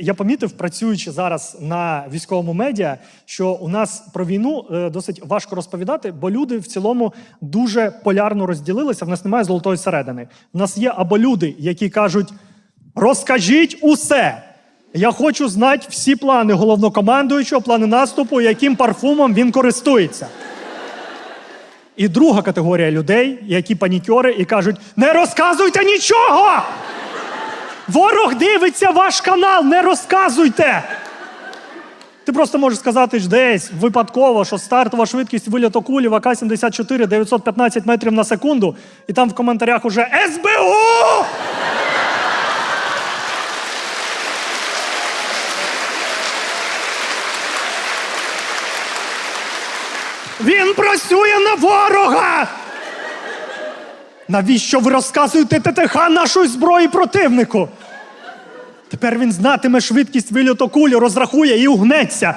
Я помітив, працюючи зараз на військовому медіа, що у нас про війну е, досить важко розповідати, бо люди в цілому дуже полярно розділилися. В нас немає золотої середини. У нас є або люди, які кажуть: розкажіть усе. Я хочу знати всі плани головнокомандуючого, плани наступу, яким парфумом він користується. І друга категорія людей, які панікьори і кажуть: не розказуйте нічого! Ворог дивиться ваш канал, не розказуйте! Ти просто можеш сказати ж десь випадково, що стартова швидкість вильоту кулі в АК-74 915 метрів на секунду, і там в коментарях уже СБУ! Він працює на ворога! Навіщо ви розказуєте ТТХ нашої зброї противнику? Тепер він знатиме швидкість вильоту кулі, розрахує і угнеться.